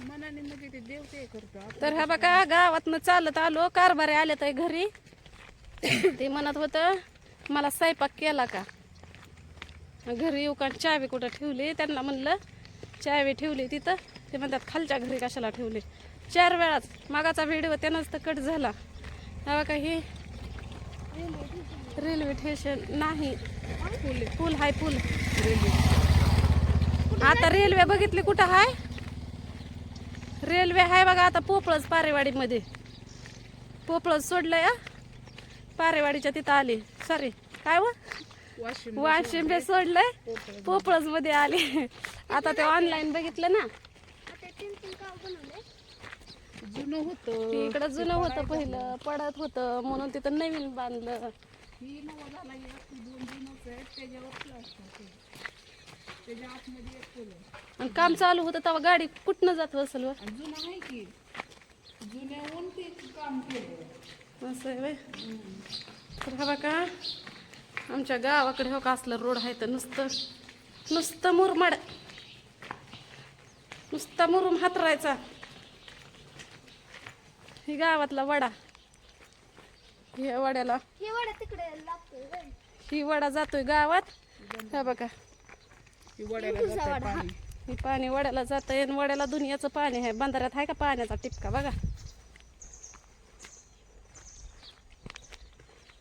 मनाने म्हणजे ते देव ते करतो तर हा बघा गावातनं चालत आलो कारभारे आले तर घरी. ते म्हणत होतं मला स्वयंपाक केला का? घरी येऊ का? चावी कुठं ठेवली? त्यांना म्हणलं चावी ठेवली तिथं. ते म्हणतात खालच्या घरी कशाला ठेवली? चार वेळाच मागाचा व्हिडिओ त्यानंच तर कट झाला. हा बघा ही रेल्वे स्टेशन नाही पूल हाय पूल. आता रेल्वे बघितली कुठं हाय? रेल्वे आहे बघा आता पोपळच पारेवाडीमध्ये. पोपळच सोडलंय. पारेवाडीच्या तिथं आली. सॉरी काय व? वाशिम वाशिंबे सोडलंय पोपळच मध्ये आली. आता ते ऑनलाईन बघितलं ना. जुनं होतं. इकडं जुनं होतं पहिलं पडत होतं म्हणून तिथं नवीन बांधलं. एक आहे. आणि काम चालू होतं तेव्हा गाडी कुठनं जात असेल व? आणि जुनं आहे की? जुन्याहून ते काम केलं. असं आहे व्हय. तर हा बघा आमच्या गावाकडे हो का असलं रोड आहे तर नुसतं नुसतं मुरमाड. नुसता मुरुम हातरायचा. ही गावातला वडा. ह्या वड्याला हे वडा तिकडे लागतोय ही वडा जातोय गावात. हा बघा. ती वड्याला जातं पाणी. ही पाणी वड्याला जात आहे वड्याला दुनियाचं पाणी आहे. बंधाऱ्यात आहे का पाण्याचा टिपका? बघा.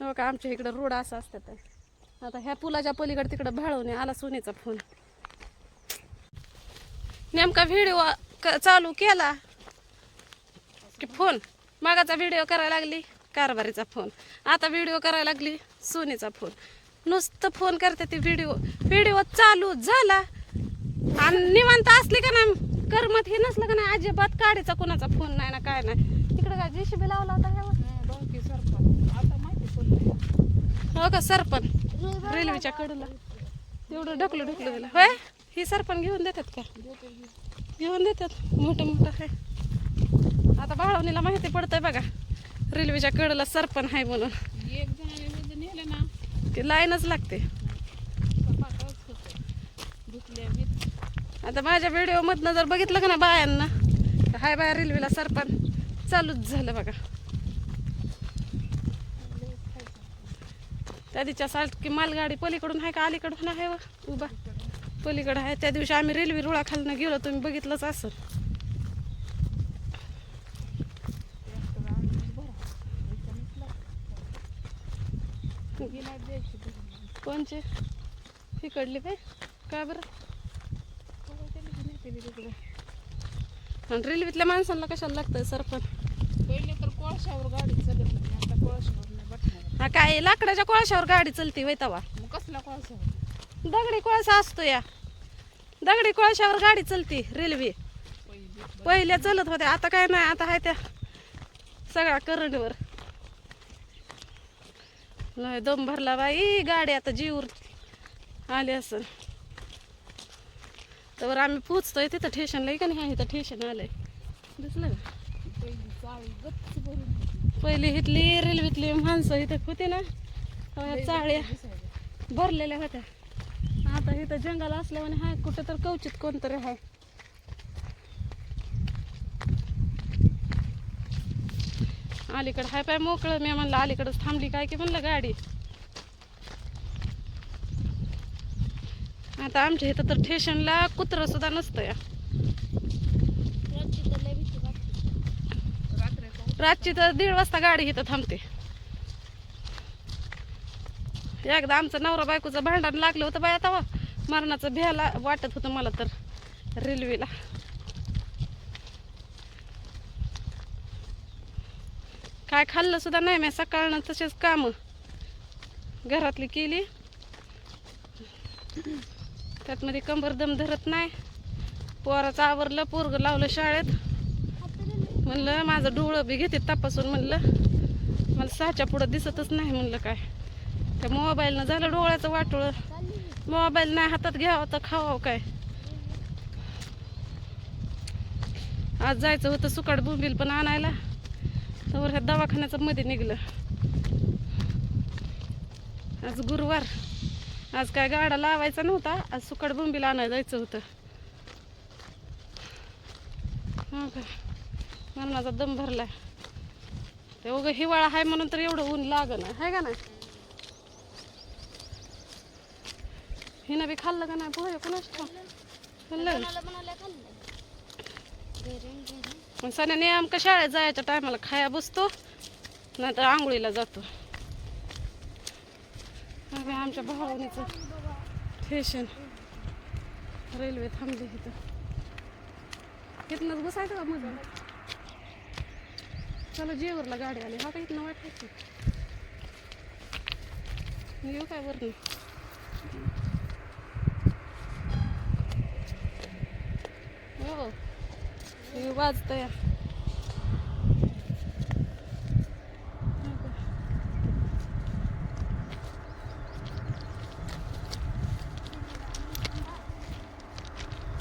हो का आमच्या इकडं रोड असा असतात आता ह्या पुलाच्या पलीकडे तिकडं भाळवणे आला सोनीचा फोन. नेमका व्हिडिओ चालू केला की फोन? मागाचा व्हिडिओ करायला लागली? कारभारीचा फोन. आता व्हिडिओ करायला लागली सोनीचा फोन. नुसतं फोन करते ते व्हिडिओ व्हिडिओ चालू झाला. आणि निवांत असली का ना करमत हे नसलं का नाही अजिबात काढायचा कोणाचा फोन नाही ना काय नाही. तिकडे काय जेसीबी लावला होता ह्यावर सरपण आता माहिती हो का सरपण. रेल्वेच्या कडूला. तेवढं ढकलू ढकलू दिलं. होय? ही सरपण घेऊन देतात का? घेऊन देतात. मोठं मोठं आहे. आता बाळवणीला माहिती पडतंय बघा. रेल्वेच्या कडला सरपण आहे म्हणून एक जणाने म्हणजे नेलं ना ते लाईनच लागते. आता माझ्या व्हिडिओमधनं जर बघितलं का ना बायांना तर हाय बाया रेल्वेला सरपण चालूच झालं बघा. त्या दिवशी सारखी मालगाडी पलीकडून आहे का अलीकडून आहे व उभा? पलीकडं आहे. त्या दिवशी आम्ही रेल्वे रुळाखालनं गेलो तुम्ही बघितलंच असं गेला द्यायची घरी. कोणचे इकडली काय काय बरं? तिकडे. आणि रेल्वेतल्या माणसांना कशाला लागतंय सरपण? पहिले तर कोळशावर गाडी चालत नाही आता कोळशावर नाही बटणार हा काय लाकडाच्या कोळशावर गाडी चलती वय तवा. मग कसला कोळशावर दगडी कोळसा असतो या. दगडी कोळशावर गाडी चलती रेल्वे. पहिल्या चलत होत्या आता काय नाही आता आहे त्या सगळ्या करंटवर. लय दम भरला बाई. गाडी आता जीवर आली असं तर आम्ही पोचतोय तिथं ठेशनला का नाही इथं ठेशन आलंय. दिसलं का? पहिली इथली रेल्वेतली माणसं इथं होती ना चाळ्या भरलेल्या होत्या. आता इथं जंगल असल्यामुळे हाय कुठं तर कवचित कोणतरी आहे अलीकडं हाय पाय मोकळं. मी म्हणलं अलीकडंच थांबली काय की म्हणलं गाडी. आता आमच्या इथं तर स्टेशनला कुत्रं सुद्धा नसतं या रातची तर दीड वाजता गाडी इथं थांबते. एकदा आमचं नवरा बायकोचं भांडण लागलं होतं बाय आता मरणाचं भ्याला वाटत होतं मला तर रेल्वेला. काय खाल्लं सुद्धा नाही मी. सकाळनं तसेच कामं घरातली केली. त्यात मध्ये धरत नाही. पोराचं आवरलं पोरग लावलं शाळेत. म्हणलं माझं डोळं बी घेते तपासून म्हणलं. मला सहाच्या पुढं दिसतच नाही म्हणलं काय. त्या मोबाईलनं झालं डोळ्याचं वाटोळं. मोबाईल नाही हातात घ्यावं तर खावावं काय. आज जायचं होतं सुकाट बोंबील पण आणायला. तर ह्या दवाखान्याचं मध्ये निघलं. आज गुरुवार. आज काय गाडा लावायचा नव्हता आज सुकाट बोंबील आणायला जायचं होतं. का मरणाचा दम भरलाय. ते उगं हिवाळा आहे म्हणून तर एवढं ऊन लागण आहे का नाही? हिनं बी खाल्लं का नाही? पोहे कोणाच खाल्लं? मला मग नेमकं शाळेत जायच्या टायमाला खाया बसतो नाहीतर आंघोळीला जातो. अगं आमच्या भावानीचं स्टेशन रेल्वे थांबली इथं. इथनंच बसायचं का मधून चला जेवरला गाडी आली. हा का इथनं वाटायचं? येऊ काय वरनं? हो. हे वाजतंय.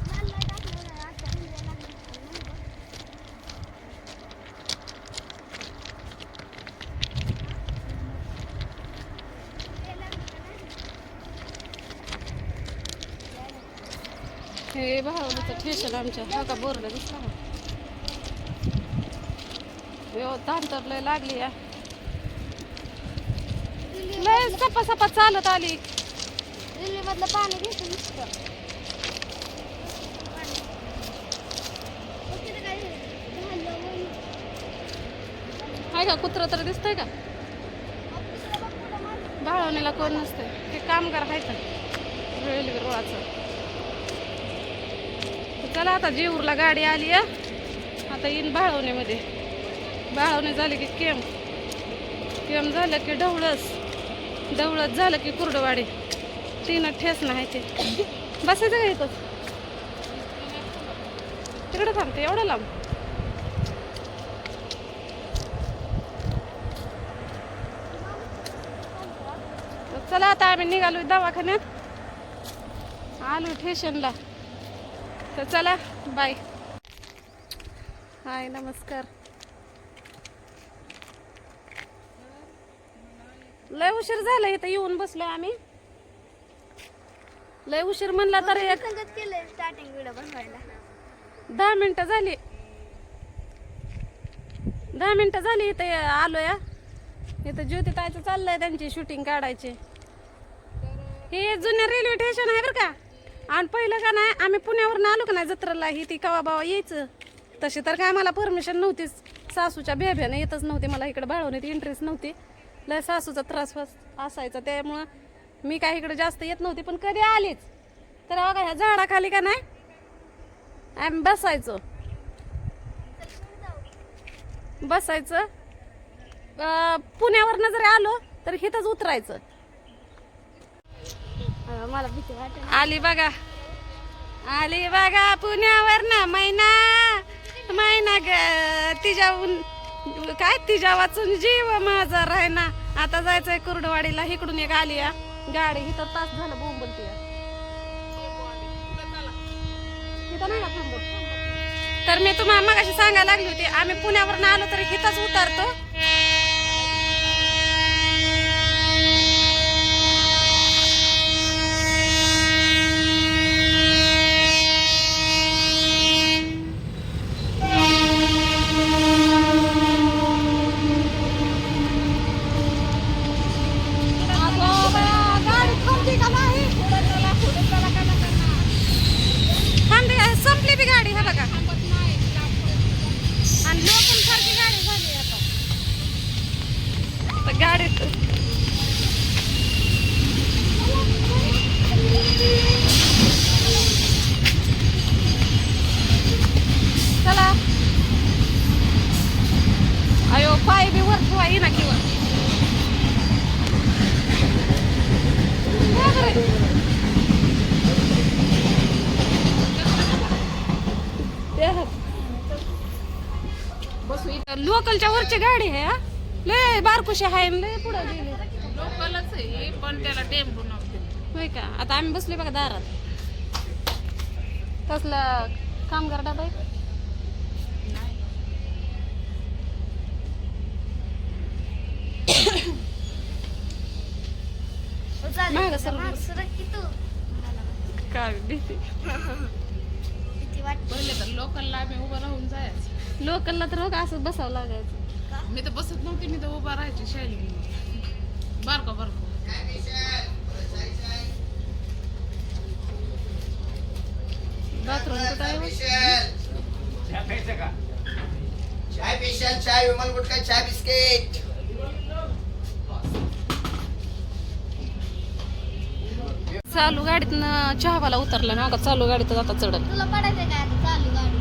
मला हे भावलीचं स्टेशन आमच्या. हा का बोरला दिसला? का हो ताण तर लय लागली या. लय सपा सपा चालत आली. रेल्वेमधलं पाणी घेतो हाय का कुत्र तर दिसतंय का? भाळवणीला कोण नसतंय. ते कामगार आहेत रेल्वे रोळाचं चला आता जेऊरला गाडी आली आहे आता येईन भाळवणीमध्ये. भाळवणी झाली की केम. केम झालं की ढवळस. ढवळस झालं की कुर्डवाडी. तीन ठेस नाही ते. बसायचं का इथं? तिकडे थांबते एवढं लांब. तर चला आता आम्ही निघालो दवाखान्यात. आलो स्टेशनला तर चला बाय हाय नमस्कार. लय उशीर झाला इथं येऊन बसलोय आम्ही. लय उशीर म्हणला तर एक संगत केलंय स्टार्टिंग व्हिडिओ बनवायला. दहा मिनिटं झाली. दहा मिनिटं झाली इथं आलोय. इथं ज्योती ताईचं चाललंय त्यांची शूटिंग काढायची. हे जुन्या रेल्वे स्टेशन आहे बरं का. आणि पहिलं का नाही आम्ही पुण्यावरून आलो का नाही जत्रेला ही ती कवा बावा यायचं. तशी तर काय मला परमिशन नव्हतीच. सासूच्या बेब्यानं येतच नव्हती मला इकडे बाळवण्यात इंटरेस्ट नव्हती. लय सासूचा त्रास वास- असायचा. त्यामुळं मी काय इकडे जास्त येत नव्हती पण कधी आलीच. तर बघा ह्या झाडाखाली का नाही? आम्ही बसायचो. बसायचं. अं, पुण्यावरनं जरी आलो तर इथंच उतरायचं. मला भीती वाटत. आली बघा. आली बघा पुण्यावरनं. मैना मैना ग तिच्याहून काय तिच्या वाचून जीव माझा राहिना. आता जायचंय कुर्डवाडीला इकडून एक आली या गाडी इथं तास झालं बोंबलती इथं नाही थांबत तर मी तुम्हाला मगाशी सांगायला लागली होती आम्ही पुण्यावरून आलो तर इथंच उतरतो. संपली बी गाडी हा बघा. आणि लोकल सारखी गाडी झाली आता. तर. गाडीत चला. अयो पाय बी वर ठेवा येईना किंवा लोकलच्या वरची गाडी आहे हा? लय बारकुशी आहे आणि लय पुढे गेली. लोकलच आहे पण त्याला टेम्पो नव्हते. होय का? आता आम्ही बसले बघा दारात. कसला कामगार डबा आहे? मागं सरक. सरक की तू काय भीती. भीती वाटते पहिले तर लोक लोकलला आम्ही उभं राहून जायचं. लोकलला तर हो का असं बसावं लागायचं. मी तर बसत नव्हती मी तर उभा राहायची शायली बारका बारका. बाथरूम आहे हो? चाय स्पेशल चाय विमल गुटका चाय बिस्किट. चालू गाडीतनं चहावाला उतरला ना का चालू गाडीत आता चढल तुला पडायचं काय आता चालू गाडी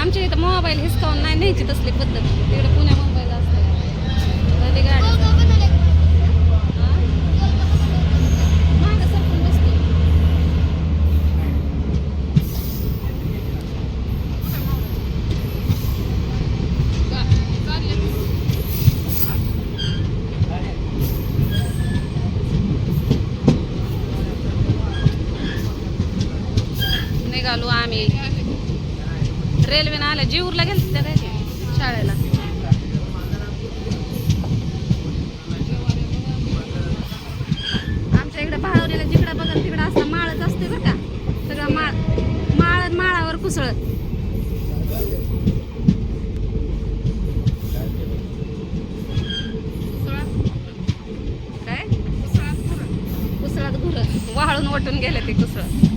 आमच्या इथं मोबाईल हिसकावून नाही न्यायची तसली पद्धत. तिकडे पुण्यामध्ये निघालो आम्ही. रेल्वेनं आल्या जीवरला गेल त्या काय शाळेला. आमच्या इकडे भावरीला जिकडं बघत तिकडं असं माळच असते बरं का. सगळं माळ माळ माळावर कुसळत. काय? वाळून वटून गेले ते कुसळत.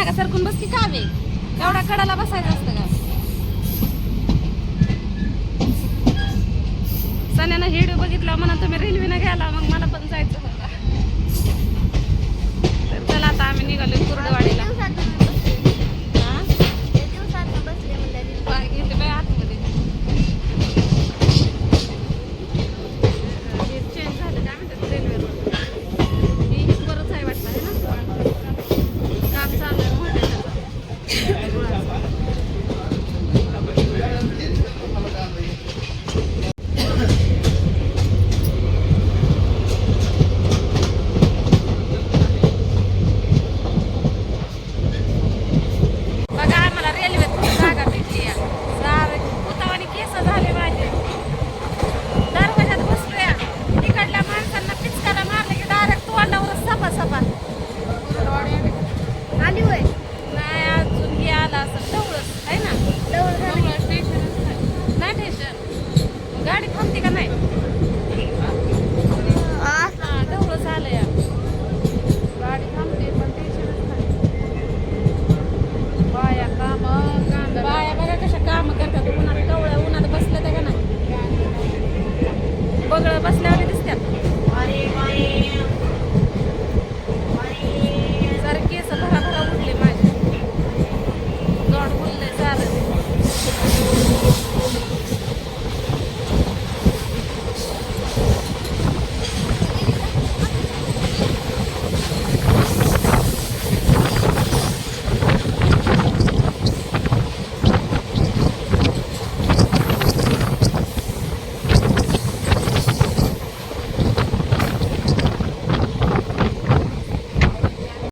मागा सरकून बसती कावे एवढा कडाला बसायचं असतं का? सण्यानं हिडिओ बघितला म्हणा तुम्ही रेल्वे न घ्यायला मग मला पण जायचं तर चला आता आम्ही निघालो कुर्डवाडीला.